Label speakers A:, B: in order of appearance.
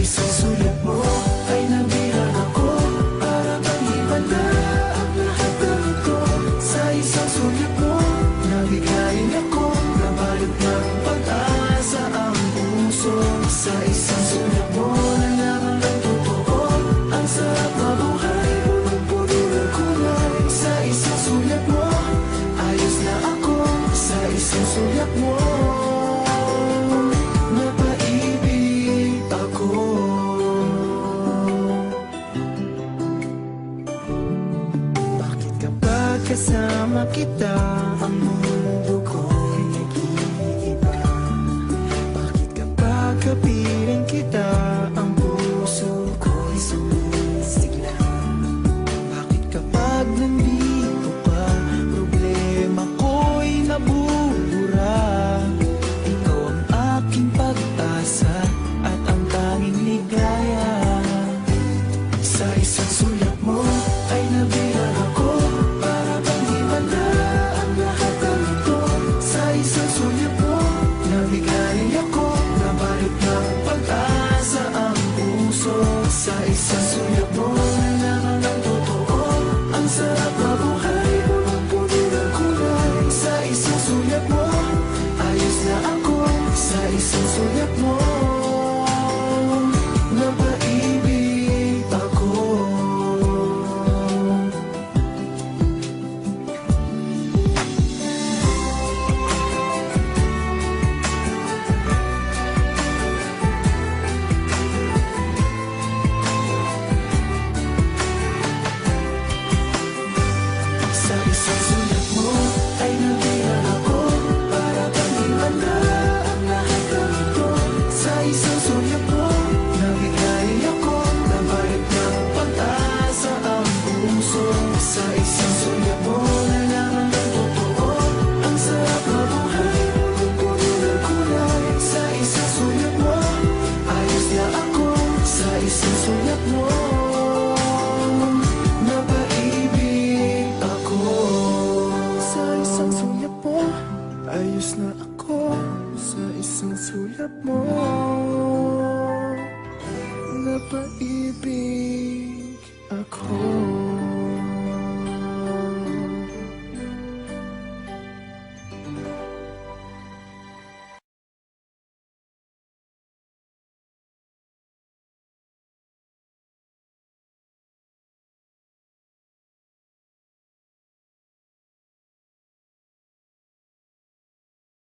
A: Sabay sa
B: sulat mo ay nabirag ako Para ang lahat ng Sa isang sulat mo, nabiglayin ako Nabalot ng pag-asa ang puso. Sa isang sulat mo, kasama kita. Ang mundo ko'y nag-iiba. Bakit kapag
A: gabi? Umalis na ako sa isang sulat mo Napaibig ako.